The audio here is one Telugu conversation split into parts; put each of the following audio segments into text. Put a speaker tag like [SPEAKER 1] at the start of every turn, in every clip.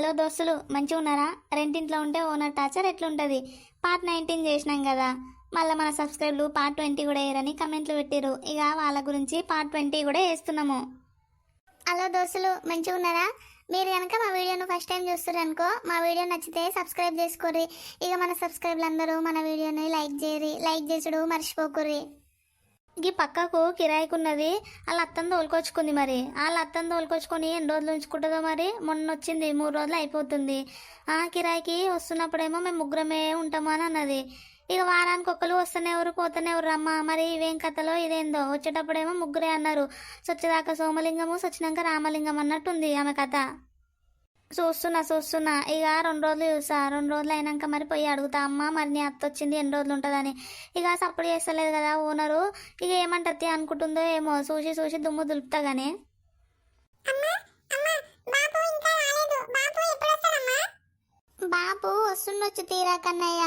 [SPEAKER 1] హలో దోస్తులు మంచిగా ఉన్నారా? రెంటింట్లో ఉంటే ఓనర్ టార్చర్ ఎట్లుంటుంది? పార్ట్ నైన్టీన్ చేసినాం కదా. మళ్ళీ మన సబ్స్క్రైబ్లు పార్ట్ ట్వంటీ కూడా వేయరని కమెంట్లు పెట్టిరు ఇక వాళ్ళ గురించి పార్ట్ ట్వంటీ కూడా వేస్తున్నాము హలో దోస్తులు మంచిగా ఉన్నారా? మీరు కనుక మా వీడియోను ఫస్ట్ టైం చూస్తారనుకో మా వీడియో నచ్చితే సబ్స్క్రైబ్ చేసుకోర్రి. ఇక మన సబ్స్క్రైబ్లు అందరూ మన వీడియోని లైక్ చేయరి లైక్ చేసుడు మర్చిపోకుర్రి. ఈ పక్కకు కిరాయికున్నది వాళ్ళ అత్తను తోలుకొచ్చుకుంది మరి. వాళ్ళ అత్తను తోలుకొచ్చుకొని ఎన్ని రోజులు ఉంచుకుంటుందో మరి? మొన్న వచ్చింది మూడు రోజులు అయిపోతుంది. ఆ కిరాయికి వస్తున్నప్పుడేమో మేము ముగ్గురమే ఉంటాము అని అన్నది. ఇక వారానికి ఒక్కరు వస్తూనే ఎవరు పోతూనే ఎవరు అమ్మ. మరి ఇవేం కథలో ఇదేందో? వచ్చేటప్పుడేమో ముగ్గురే అన్నారు. సొచ్చేదాకా సోమలింగము సొచ్చినాక రామలింగం అన్నట్టుంది ఆమె కథ. చూస్తున్నా చూస్తున్నా. ఇక రెండు రోజులు చూసా. రెండు రోజులు అయినాక మరి పోయి అడుగుతా అమ్మ మరి నీ అత్త వచ్చింది ఎన్ని రోజులు ఉంటుందని? ఇక సపోర్ట్ చేస్తలేదు కదా ఓనరు. ఇక ఏమంటది అనుకుంటుందో ఏమో. చూసి చూసి దుమ్ము దులుపుతా గానీ బాబు వస్తుండొచ్చు తీరా కన్నయ్య.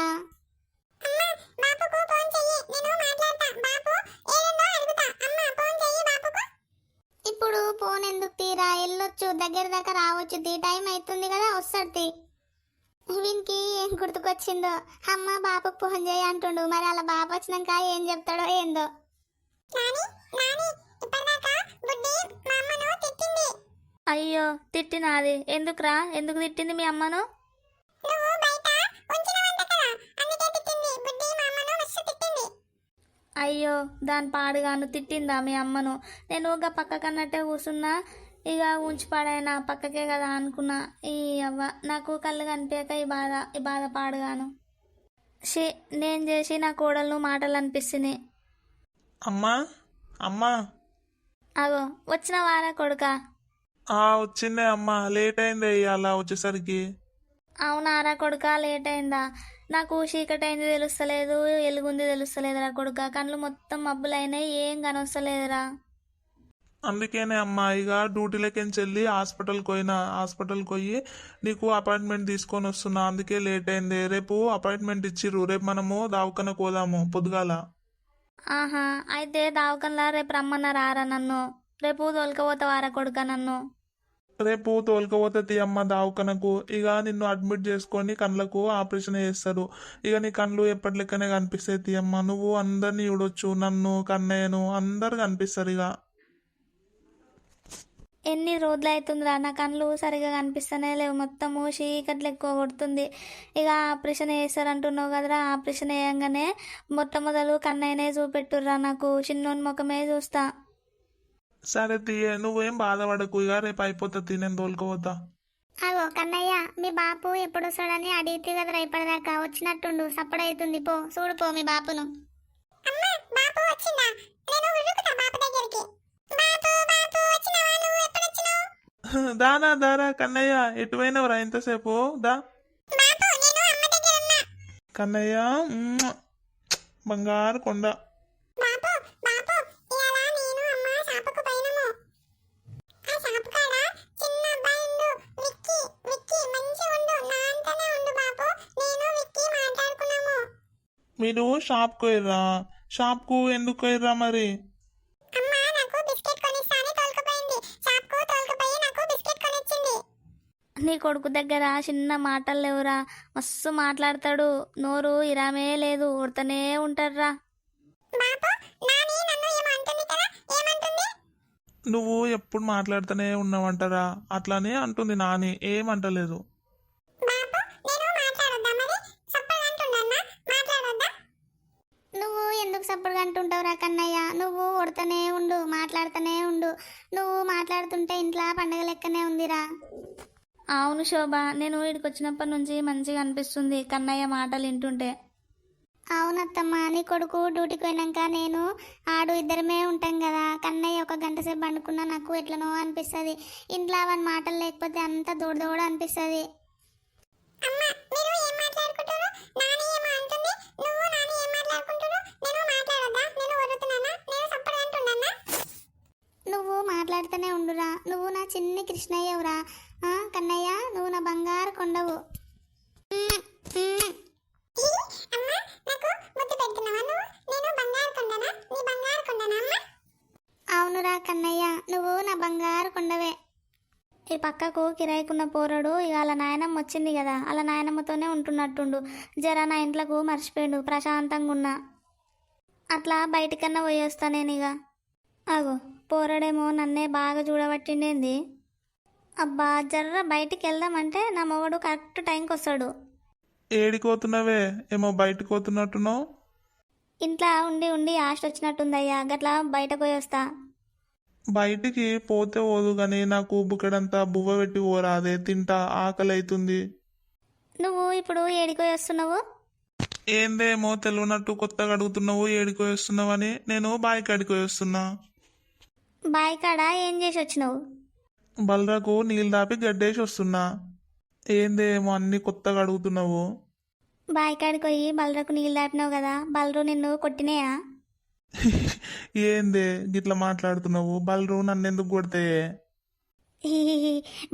[SPEAKER 1] ఇప్పుడు ఫోన్ ఎందుకు తీరా? వెళ్ళొచ్చు దగ్గర దాకా రావచ్చు. తీ టైం అవుతుంది కదా వస్తాడు తీ. వీనికి ఏం గుర్తుకొచ్చిందో? అమ్మ బాబుకు ఫోన్ చేయి అంటుండు. మరి అలా బాబు వచ్చినాక ఏం చెప్తాడో ఏందో? అయ్యో తిట్టినాది. ఎందుకురా? ఎందుకు తిట్టింది మీ అమ్మను? అయ్యో దాని పాడుగాను తిట్టిందా మీ అమ్మను? నేను ఒక పక్కకన్నట్టే కూర్చున్నా. ఇక ఉంచి పాడైనా పక్కకే కదా అనుకున్నా. ఈ అవ్వ నాకు కళ్ళు కనిపించక ఈ బాధ ఈ బాధ పాడుగాను. షీ నేను చేసి నా కోడలు మాటలు అనిపిస్తున్నాయి
[SPEAKER 2] అమ్మా అమ్మా.
[SPEAKER 1] అగో వచ్చిన వారా కొడుక?
[SPEAKER 2] ఆ వచ్చిందే అమ్మా. లేట్ అయింది అలా వచ్చేసరికి.
[SPEAKER 1] అవునారా కొడుక లేట్ అయిందా? నాకు చీకటి అయింది తెలుస్తలేదు ఎలుగుంది తెలుస్తలేదురా కొడుక. కళ్ళు మొత్తం మబ్బులైనాయి ఏం కనొస్తలేదురా.
[SPEAKER 2] అందుకేనే అమ్మా ఇక డ్యూటీలకి వెళ్ళి హాస్పిటల్కి పోయినా హాస్పిటల్కి పోయి నీకు అపాయింట్మెంట్ తీసుకొని వస్తున్నా. అందుకే లేట్ అయింది రేపు అపాయింట్మెంట్ ఇచ్చిర్రు. రేపు మనము దావకన పోదాము పొద్దుగాల.
[SPEAKER 1] ఆహా అయితే దావకంలా రేపు రమ్మన్నా రారా నన్ను. రేపు తోలుకపోతావారా కొడుక నన్ను.
[SPEAKER 2] రేపు తోలుకపోతే తీయమ్మ దావకనకు. ఇక నిన్ను అడ్మిట్ చేసుకొని కళ్ళకు ఆపరేషన్ చేస్తారు ఇక నీ కళ్ళు ఎప్పటి లెక్కనే కనిపిస్తాయి తీయమ్మ నువ్వు అందరినీ చూడొచ్చు నన్ను కన్నయ్యను అందరు కనిపిస్తారు ఇక
[SPEAKER 1] ఎన్ని రోజులు అవుతుందిరా నా కళ్ళు సరిగా కనిపిస్తూనే లేవు. మొత్తము చీకట్లు ఎక్కువ కొడుతుంది. ఇక ఆపరేషన్ చేస్తారంటున్నావు కదరా. ఆపరేషన్ వేయంగానే మొట్టమొదలు కన్నయ్యనే చూపెట్టుర్రా నాకు. చిన్నోని ముఖమే చూస్తా.
[SPEAKER 2] సరే తీయ. నువ్వేం బాధపడకు. ఇక రేపు అయిపోతుంది నేను తోలుకోవద్దా
[SPEAKER 1] అగో కన్నయ్య మీ బాపు ఎప్పుడు వస్తాడని అడిగితే కదరా ఇప్పటిదాకా వచ్చినట్టుండు. సప్పుడైతుంది పో. చూడు పో మీ బాపును.
[SPEAKER 2] దానా దారా కన్నయ్య. ఎటు పోయినవరా ఎంతసేపు దా. కన్నయ్య. బంగారు కొండ. షాప్కి పోయిర్రా షాప్కు ఎందుకు పోయిర్రా మరి?
[SPEAKER 1] నీ కొడుకు దగ్గర చిన్న మాటలు లేవురా. మస్తు మాట్లాడతాడు. నోరు ఇరామే లేదు. ఉడతనే ఉంటాడ్రా.
[SPEAKER 2] నువ్వు ఎప్పుడు మాట్లాడుతూనే ఉన్నావంటారా. అట్లానే అంటుంది నాని. ఏమంటలేదు.
[SPEAKER 1] సప్పుడు అంటుంటావురా కన్నయ్య. నువ్వు ఉడతనే ఉండు మాట్లాడుతూనే ఉండు. నువ్వు మాట్లాడుతుంటే ఇంట్లో పండగ లెక్కనే ఉందిరా. అవును శోభ నేను వీడికి వచ్చినప్పటి నుంచి మంచిగా అనిపిస్తుంది కన్నయ్య మాటలు వింటుంటే. అవునత్తమ్మ నీ కొడుకు డ్యూటీకి పోయినాక నేను ఆడు ఇద్దరమే ఉంటాం కదా. కన్నయ్య ఒక గంట సేపు పండుకున్నా నాకు ఎట్లనో అనిపిస్తుంది. ఇంట్లో అవన్నీ మాటలు లేకపోతే అంత దూడ దూడ అనిపిస్తుంది నా చిన్ని కృష్ణయ్యవురా. కన్నయ్య నువ్వు నా బంగారు కొండవు. అవునురా కన్నయ్య నువ్వు నా బంగారు కొండవే. పక్కకు కిరాయికున్న పోరడు ఇక వాళ్ళ నాయనమ్మ వచ్చింది కదా. వాళ్ళ నాయనమ్మతోనే ఉంటున్నట్టుండు. జర నా ఇంట్లోకు మర్చిపోయిండు. ప్రశాంతంగా ఉన్నా. అట్లా బయటికన్నా పోయేస్తా నేను ఇక. అగో పోరడేమో నన్నే బాగా చూడబట్టిండేంది? అబ్బా జర్ర బయటికి వెళ్దామంటే నా మొగడు కరెక్ట్ టైంకి వస్తాడు
[SPEAKER 2] ఏడికోతున్నావే ఏమో బయటకు పోతున్నట్టున్నావు
[SPEAKER 1] ఇంట్లో ఉండి ఉండి ఆశ వచ్చినట్టుందయ్యా గట్లా బయటకు పోయి వస్తా
[SPEAKER 2] బయటికి పోతే పోదు కానీ నాకు బుక్కడంతా బువ్వ పెట్టి పోరాదే తింటా ఆకలి అవుతుంది
[SPEAKER 1] నువ్వు ఇప్పుడు ఏడికి వస్తున్నావు
[SPEAKER 2] ఏందేమో తెలియనట్టు కొత్తగా అడుగుతున్నావు ఏడికి వస్తున్నావు అని నేను బాయికి అడిగి వస్తున్నా
[SPEAKER 1] బాయ్ కాడ? ఏం చేసి వచ్చినావు?
[SPEAKER 2] బలరకు నీళ్ళు దాపి గడ్డేసి వస్తున్నా. ఏందేమో అన్ని కొత్తగా అడుగుతున్నావు?
[SPEAKER 1] బాయ్ కాడికి పోయి బలరకు నీళ్ళు దాపినావు కదా బలరు నిన్ను కొట్టినాయా?
[SPEAKER 2] ఏందే గిట్లా మాట్లాడుతున్నావు? బలరు నన్ను ఎందుకు కొడితే.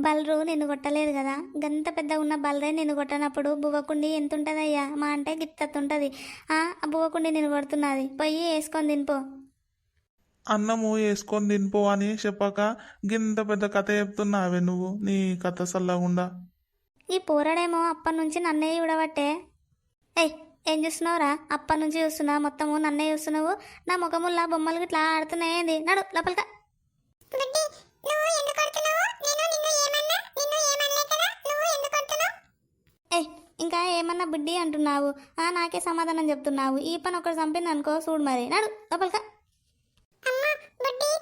[SPEAKER 1] బలరు నిన్ను కొట్టలేదు కదా. గంత పెద్ద ఉన్న బలరే నిన్ను కొట్టనప్పుడు బువ్వకుండి ఎంత ఉంటుందయ్యా మా అంటే గిత్తత్ ఉంటుంది ఆ ఆ బువ్వకుండి నిన్ను కొడుతున్నది. పోయి వేసుకొని తినిపో.
[SPEAKER 2] అన్నము వేసుకొని తినిపో అని చెప్పాక గింత పెద్ద కథ చెప్తున్నావే నువ్వు. నీ కథ సల్లగుండా.
[SPEAKER 1] ఈ పోరాడేమో అప్పటి నుంచి నన్నే చూడబట్టే. ఏయ్ ఏం చూస్తున్నావురా? అప్పటి నుంచి చూస్తున్నా. మొత్తము నన్నే చూస్తున్నావు. నా ముఖముల్లా బొమ్మలు ఇట్లా ఆడుతున్నాయేంది నడు లోపలికా ఇంకా ఏమన్నా బుడ్డి అంటున్నావు? ఆ నాకే సమాధానం చెప్తున్నావు. ఈ పని ఒకటి చంపింది అనుకో చూడు మరి. నడు లోపలికా
[SPEAKER 3] బుడ్డి తిడుతుంది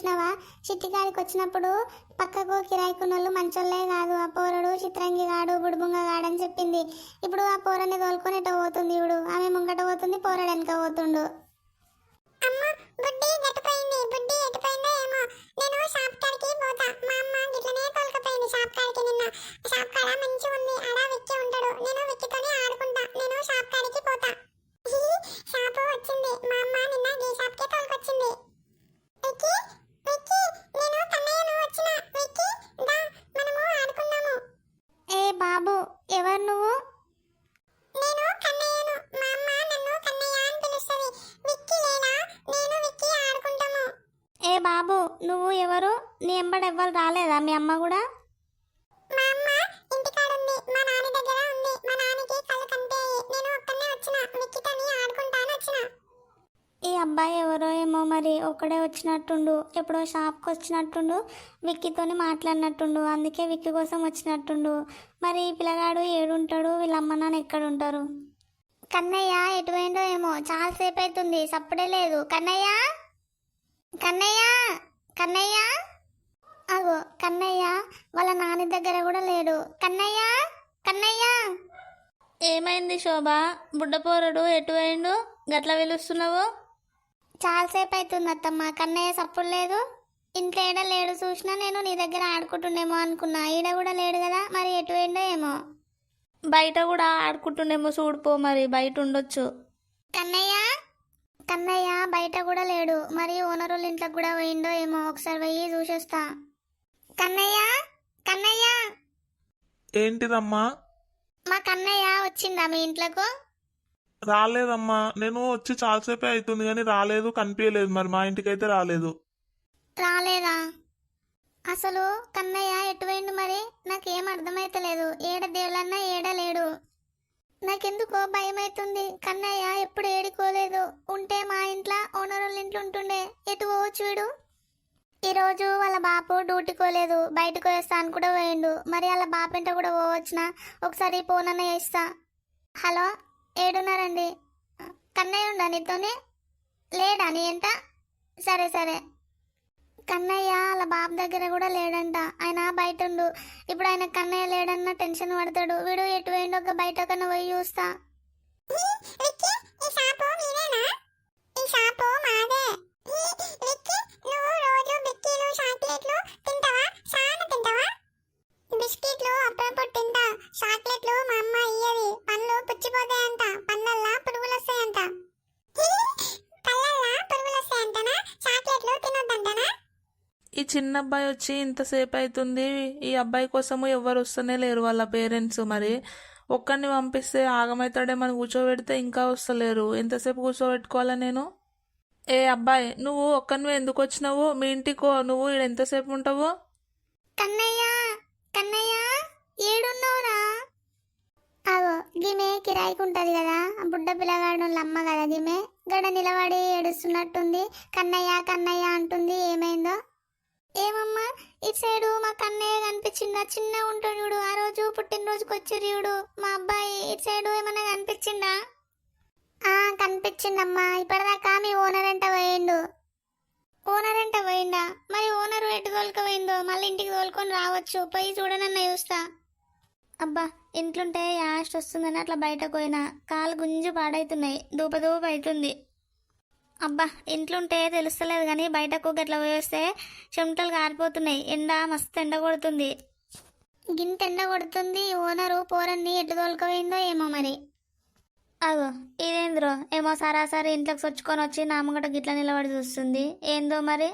[SPEAKER 1] చూసినావా? చిట్టికాడికి వచ్చినప్పుడు పక్కకు కిరాయికున్నోళ్ళు మంచోళ్ళే కాదు. ఆ పోరడు చిత్రంగి గాడు బుడుబుంగ గాడని చెప్పింది. ఇప్పుడు ఆ పోరని తోలుకొని ఎట పోతుంది ఇప్పుడు ఆమె ముంగట పోతుంది పోరడు వెనక పోతుండు.
[SPEAKER 3] షాపు వచ్చింది. మా అమ్మ నిన్న షాప్కే తోలుకొచ్చింది.
[SPEAKER 1] బాబు ఎవరు నువ్వు?
[SPEAKER 3] నేను కన్నయ్యను మా అమ్మ నన్ను కన్నయ్య అని పిలుస్తుంది. విక్కీ లేనా నేను విక్కీ ఆడుకుంటాము.
[SPEAKER 1] ఏ బాబు నువ్వు ఎవరు? నీ ఎంబడి ఎవ్వరు రాలేదా? మీ అమ్మ కూడా
[SPEAKER 3] మా అమ్మ ఇంటికాడ ఉంది మా నాన్న దగ్గర ఉంది మా నాన్నకి కళ్ళు కనిపించాయి నేను ఒక్కనే వచ్చిన విక్కితోని ఆడుకుంటాను వచ్చిన
[SPEAKER 1] ఈ అబ్బాయి ఎవరో ఏమో మరి ఒక్కడే వచ్చినట్టుండు ఎప్పుడో షాప్కి వచ్చినట్టుండు విక్కీతోని మాట్లాడినట్టుండు అందుకే విక్కీ కోసం వచ్చినట్టుండు. మరి ఈ పిల్లగాడు ఏడుంటాడు? వీళ్ళ అమ్మ నాన్న ఎక్కడ ఉంటారు కన్నయ్య ఎటు పోయిండో ఏమో. చాలాసేపు అవుతుంది సప్పుడే లేదు. కన్నయ్య? కన్నయ్య? కన్నయ్య? అగో కన్నయ్య వాళ్ళ నాన్న దగ్గర కూడా లేడు. కన్నయ్య? కన్నయ్య? ఏమైంది శోభ? బుడ్డపోరడు ఎటు పోయిండు? గట్ల పిలుస్తున్నావు చాలాసేపు అవుతుంది అత్తమ్మ కన్నయ్య సప్పుడు లేదు. ఇంట్లో ఏడ లేడు చూసినా నేను నీ దగ్గర ఆడుకుంటుండేమో అనుకున్నా. ఈడ కూడా లేడు కదా మరి ఎటు పోయిండో ఏమో. బయట కూడా ఆడుకుంటుండేమో చూడిపో మరి బయట ఉండొచ్చు. కన్నయ్య? కన్నయ్య బయట కూడా లేడు. మరి ఓనర్ వాళ్ళ ఇంట్లోకి కూడా పోయిండో ఏమో. ఒకసారి పోయి చూసొస్తా. కన్నయ్య? కన్నయ్య?
[SPEAKER 2] ఏంటిదమ్మా?
[SPEAKER 1] మా కన్నయ్య వచ్చిందా మీ ఇంట్లోకు?
[SPEAKER 2] రాలేదమ్మా. నేను వచ్చి చాలాసేపే అవుతుంది కానీ రాలేదు కనిపించలేదు. మరి మా ఇంటికైతే రాలేదు.
[SPEAKER 1] రాలేదా? అసలు కన్నయ్య ఎటువైండు మరి? నాకేం అర్థమైతలేదు. ఏడ దేవులన్నా ఏడ లేడు. నాకెందుకో భయమైతుంది. కన్నయ్య ఎప్పుడు ఏడుకోలేదు. ఉంటే మా ఇంట్లో ఓనర్ ఇంట్లో ఉంటుండే. ఎటు పోవచ్చు వీడు? ఈరోజు వాళ్ళ బాపు డ్యూటీకోలేదు. బయటకు వేస్తా అని కూడా పోయిండు. మరి వాళ్ళ బాపింట కూడా పోవచ్చునా? ఒకసారి పోనన్న వేస్తా హలో? ఏడున్నారండి. కన్నయ్య ఉండా నీతోనే? లేడా నీ ఎంత? సరే సరే. కన్నయ్య వాళ్ళ బాబు దగ్గర కూడా లేడంట. ఆయన బయట ఉండు ఇప్పుడు ఆయన కన్నయ్య లేడన్న టెన్షన్ పడతాడు. వీడు ఎటు పోయిండు ఒక బయట కన్నా పోయి చూస్తా.
[SPEAKER 3] మాదే. నువ్వు రోజు బిక్కీలు చాక్లెట్లు తింటావా?
[SPEAKER 4] ఈ చిన్న అబ్బాయి వచ్చి ఇంతసేపు అవుతుంది ఈ అబ్బాయి కోసము ఎవరు వస్తూనే లేరు వాళ్ళ పేరెంట్స్ మరి. ఒక్కడిని పంపిస్తే ఆగమవుతాడేమని కూర్చోబెడితే ఇంకా వస్తలేరు. ఎంతసేపు కూర్చోబెట్టుకోవాలా నేను? ఏ అబ్బాయి నువ్వు ఒక్కనివే ఎందుకు వచ్చినావు? మీ ఇంటికో నువ్వు ఈడ ఎంతసేపు ఉంటావు?
[SPEAKER 1] కన్నయ్య కన్నయ్య ఏడున్నావురా? అగో గిమే కిరాయికి ఉంటది కదా ఆ బుడ్డ పిల్లగాడు అమ్మ కదా గిమే. గడ నిలబడి ఏడుస్తున్నట్టుంది. కన్నయ్య కన్నయ్య అంటుంది ఏమైందో? ఏమమ్మా? ఇటు సైడు మా కన్నయ్య కనిపించిందా చిన్న ఉంటాడు చూడు. ఆ రోజు పుట్టినరోజుకి వచ్చారు చూడు. మా అబ్బాయి ఇటు సైడు ఏమన్నా కనిపించిందా ఆ కనిపించిందమ్మా ఇప్పటిదాకా మీ ఓనర్ ఎంట పోయిండు. ఓనర్ ఎంట పోయిందా మరి ఓనర్ ఎటు తోలుకపోయిందో? మళ్ళీ ఇంటికి తోలుకొని రావచ్చు. పోయి చూడనన్న చూస్తా. అబ్బా ఇంట్లుంటే యాస్ట్ వస్తుందని అట్లా బయటకు పోయినా. కాలు గుంజు పాడైతున్నాయి. దూపదూప అవుతుంది. అబ్బా ఇంట్లుంటే తెలుస్తలేదు కానీ బయటకు గట్ల పోయేస్తే చెమటలు కారిపోతున్నాయి ఎండ మస్తు ఎండ కొడుతుంది. గింత ఎండ కొడుతుంది ఓనరు పోరన్ని ఎటు తోలుకపోయిందో ఏమో మరి. అగో ఇదేంద్రో ఏమో సరాసరి ఇంట్లోకి సొచ్చుకొని వచ్చి నా ముంగట గిట్ల నిలబడి చూస్తుంది. ఏందో మరి?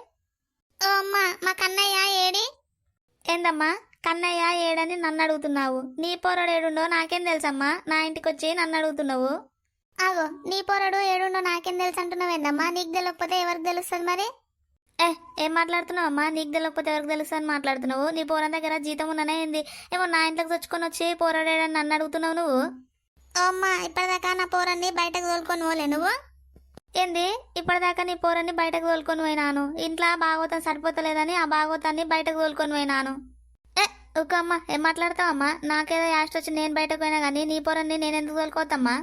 [SPEAKER 1] ఓ అమ్మా మా కన్నయ్య ఏడి? ఏందమ్మా కన్నయ్య ఏడని నన్ను అడుగుతున్నావు. నీ పోరడు ఏడుండో నాకేం తెలుసమ్మా? నా ఇంటికి వచ్చి నన్ను అడుగుతున్నావు. ఆగో నీ పోరడు ఏడుండో నాకేం తెలుసు అంటున్నావు ఏందమ్మా? నీకు తెలియకపోతే ఎవరికి తెలుస్తుంది మరి? ఏ ఏం మాట్లాడుతున్నావు అమ్మా? నీకు తెలియకపోతే ఎవరికి తెలుస్తుంది అని మాట్లాడుతున్నావు? నీ పోరం దగ్గర జీతం ఉన్ననే ఏంది? ఏమో నా ఇంట్లోకి తెచ్చుకొని వచ్చి పోరాడేడని నన్ను అడుగుతున్నావు నువ్వు? అమ్మా ఇప్పటిదాకా నా పోరాన్ని బయటకు తోలుకొని పోలే నువ్వు? ఏంది? ఇప్పటిదాకా నీ పోరాన్ని బయటకు తోలుకొని పోయినాను. ఇంట్లో భాగవతం సరిపోతలేదని ఆ భాగవతాన్ని బయటకు తోలుకొని పోయినాను. ఏ ఒక అమ్మ ఏం మాట్లాడతావమ్మా? నాకేదో యాస్ట్ వచ్చి నేను బయటకు పోయినా కానీ నీ పోరాన్ని నేను ఎందుకు తోలుకోవద్దమ్మా?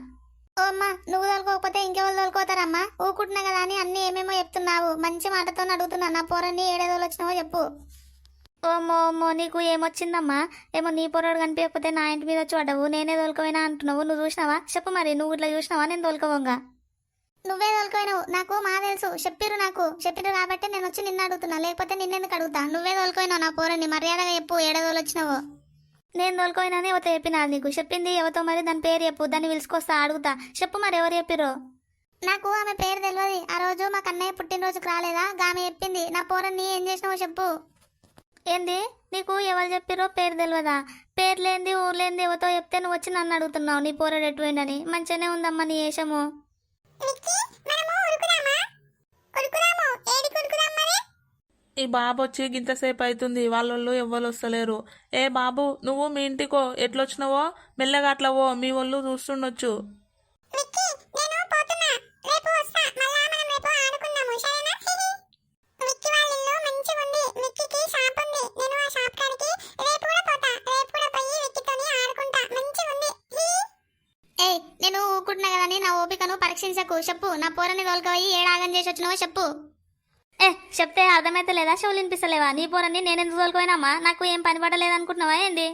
[SPEAKER 1] అమ్మా నువ్వు తోలుకోకపోతే ఇంకెవరు తోలుకోతారమ్మా? ఊకుంటున్నా కదా అని అన్ని ఏమేమో చెప్తున్నావు. మంచి మాటతో అడుగుతున్నా నా పోరాన్ని ఏడేదో వచ్చినావో చెప్పు. ఓమో ఓమో నీకు ఏమొచ్చిందమ్మా? ఏమో నీ పొరడు కనిపించకపోతే నా ఇంటి మీద వచ్చి పడ్డావు. నేనే తోలుకోపోయినా అంటున్నావు. నువ్వు చూసినావా? చెప్పు మరి నువ్వు ఇట్లా చూసినావా? నేను తోలుకోవంగా నువ్వే తోలుకోయినావు. నాకు మా తెలుసు. చెప్పిరు నాకు. చెప్పిరు కాబట్టి నేను వచ్చి నిన్ను అడుగుతున్నా. లేకపోతే నిన్నెందుకు అడుగుతా? నువ్వే తోలుకోయినావు నా పోరని మర్యాదగా చెప్పు ఏడదోలు వచ్చినావు. నేను తోలుకోయినానే ఎవరితో చెప్పినా? నీకు చెప్పింది ఎవరితో మరి? దాని పేరు చెప్పు దాన్ని పిలుచుకొస్తా అడుగుతా. చెప్పు మరి ఎవరు చెప్పిరు నాకు ఆమె పేరు తెలియదు ఆ రోజు మా కన్నయ్య పుట్టినరోజుకు రాలేదా? ఆమె చెప్పింది. నా పోరని ఏం చేసినావో చెప్పు. ఏంది? నీకు ఎవరు చెప్పిరో పేరు తెలియదా పేరు లేనిది ఊరు లేనిది ఎవరితో చెప్తే నువ్వు వచ్చి నన్ను అడుగుతున్నావు. నీ పోరాడు ఎటుపోయిందని మంచిగానే ఉందమ్మా నీ వేషము
[SPEAKER 3] విక్కీ మనము ఉరుకుదామా ఉరుకుదాము ఏడికి ఉరుకుదాం మరి
[SPEAKER 4] ఈ బాబు వచ్చి గింతసేపు అవుతుంది వాళ్ళోళ్ళు ఎవ్వరు వస్తలేరు. ఏ బాబు నువ్వు మీ ఇంటికో ఎట్లొచ్చినావో మెల్లగా అట్లా పో మీ వాళ్ళు చూస్తుండొచ్చు.
[SPEAKER 3] నేను పోతున్నా. రేపు వస్తా. మళ్ళా మనం రేపు ఆడుకుందాము సరేనా? విక్కీ వాళ్ళ ఇల్లు మంచిగా ఉంది. విక్కీకి షాప్ ఉంది. నేను ఆ షాప్ కాడికి రేపు కూడా పోతా. రేపు కూడా పోయి విక్కీతోని ఆడుకుంటా. మంచిగా ఉంది.
[SPEAKER 1] ఏయ్ నేను ఊకుంటున్నా కదని నా ఓపికను పరీక్షించకు. చెప్పు నా పోరని తోలుకపోయి ఏడాగం చేసి వచ్చినావో చెప్పు. చెప్తే అర్థమైతే లేదా? షోలు వినిపిస్తలేవా? నీ పోరని నేను ఎందుకు తోలుకోయినామా నాకు ఏం పని పడలేదు అనుకుంటున్నావా ఏంది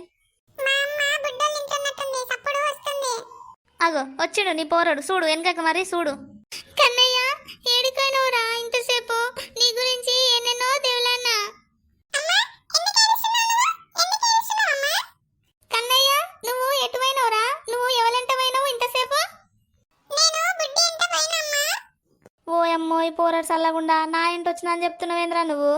[SPEAKER 1] అగో వచ్చిడు నీ పోరడు. చూడు వెనకకి మరి చూడు. కన్నయ్య ఏడిపోయినవురా ఇంతసేపు? నీ గురించి ఎన్నెన్నో దేవులన్నా.
[SPEAKER 3] నువ్వు?
[SPEAKER 1] కన్నయ్య నువ్వు ఎటువైనవురా? ఇంతసేపు? ఓ అమ్మో? ఈ పోరాడు నా ఇంటి వచ్చినా అని చెప్తున్నావేంద్రా నువ్వు?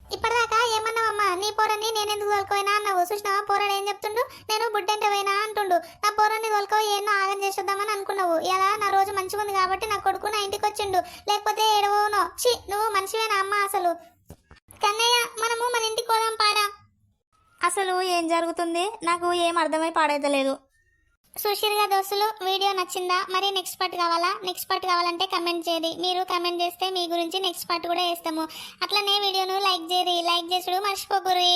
[SPEAKER 1] ఇప్పటిదాకా ఏమన్నావమ్మా? నీ పోరని నేను ఎందుకు తోలుకోయినా అన్నావు. చూసినావా పోరాడు ఏం చెప్తుండు? నేను బుడ్డంటే పోయినా అంటుండు. నా పోరాన్ని తోలుకోయి ఏమో ఆగం చేసేద్దామని అనుకున్నావు. ఇలా నా రోజు మంచిగా ఉంది కాబట్టి నా కొడుకు నా ఇంటికి వచ్చిండు. లేకపోతే ఏడవనో ఛీ నువ్వు మనిషివేనా అమ్మ అసలు? కన్నయ్య మనము మన ఇంటికి పోదాం పాడా. అసలు ఏం జరుగుతుంది? నాకు ఏం అర్థమై పాడైతలేదు. సుశీర్గా దోస్తులు వీడియో నచ్చిందా? మరి నెక్స్ట్ పార్ట్ కావాలా? నెక్స్ట్ పార్ట్ కావాలంటే కమెంట్ చేయది మీరు కమెంట్ చేస్తే మీ గురించి నెక్స్ట్ పార్ట్ కూడా వేస్తాము అట్లనే వీడియోను లైక్ చేయరి లైక్ చేసుడు మర్చిపోకుర్రి